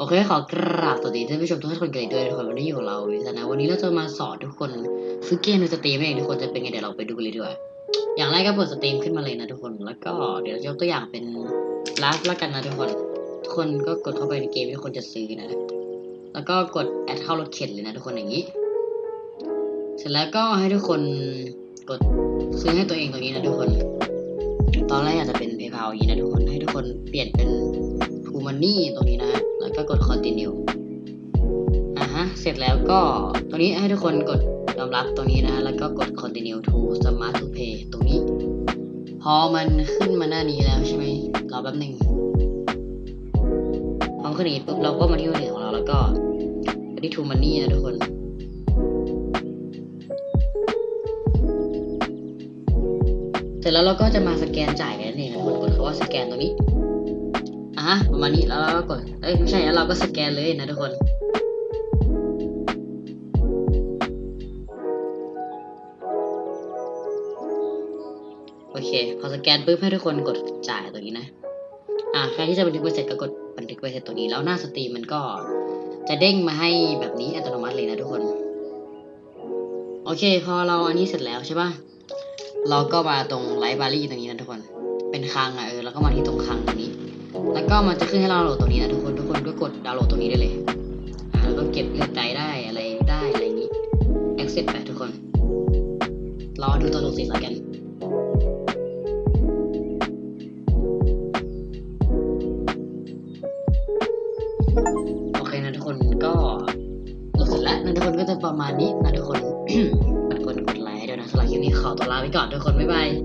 โอเคขอกราบสวัสดีท่านผู้ชมทุกคนกันอีกด้วยทุกคนวันนี้อยู่กับเราวิสนะวันนี้เราจะมาสอนทุกคนซื้อเกมในสตรีมเองทุกคนจะเป็นไงเดี๋ยวเราไปดูกันเลยดีกว่าอย่างแรกก็เปิดสตรีมขึ้นมาเลยนะทุกคนแล้วก็เดี๋ยวยกตัวอย่างเป็นไลฟ์แล้วกันนะทุกคนทุกคนก็กดเข้าไปในเกมที่คนจะซื้อนะ แล้วก็กดแอดเข้ารถเข็นเลยนะทุกคนอย่างนี้ เสร็จแล้วก็ให้ทุกคนกดซื้อให้ตัวเองตรงนี้นะทุกคน ตอนแรกอาจจะเป็น PayPal อย่างนี้นะทุกคนให้ทุกคนเปลี่ยนเป็นทูมันนี่ตรงนี้ ก็กด continue อ่าฮะ เสร็จแล้วก็ตรงนี้ให้ทุกคนกดยอมรับตรงนี้นะฮะแล้วก็กด continue to smart to pay ตรงนี้ พอมันขึ้นมาหน้านี้แล้วใช่ไหมรอแป๊บหนึ่งพอขึ้นอย่างนี้ปุ๊บเราก็มาที่มือถือของเรา แล้วก็ไปที่ to money นะทุกคนเสร็จแล้วเราก็จะมาสแกนจ่ายกันนั่นเองนะทุกคนกดคำว่าสแกนตรงนี้ อะประมาณนี้แล้วเราก็กดเอ้ยไม่ใช่แล้วเราก็สแกนเลยนะทุกคนโอเค พอสแกนปุ๊บให้ทุกคนกดจ่ายตรงนี้นะ อ่าใครที่จะบันทึกไว้เสร็จก็กดบันทึกไว้เสร็จตรงนี้ แล้วหน้าสตรีมมันก็จะเด้งมาให้แบบนี้อัตโนมัติเลยนะทุกคน โอเค พอเราอันนี้เสร็จแล้วใช่ปะเราก็มาตรงไลฟ์บารี่ตรงนี้นะทุกคน เป็นคลังอะเออแล้วก็มาที่ตรงคลังตรงนี้ แล้วก็มันจะขึ้นให้เราดาวโหลดตรงนี้นะทุกคนทุกคนก็กดดาวน์โหลดตรงนี้ได้เลยอ่าแล้วก็เก็บเลือดใจได้อะไรได้อะไรอย่างนี้ accept ไปทุกคน รอดูตัวถูกสิแล้วกันโอเคนะทุกคนก็หลดเสร็จแล้วนะทุกคนก็จะประมาณนี้นะทุกคนทุกคนกดไลค์ให้ด้วยนะสำหรับคลิปนี้ขอตัวลาไปก่อนทุกคนบ๊ายบาย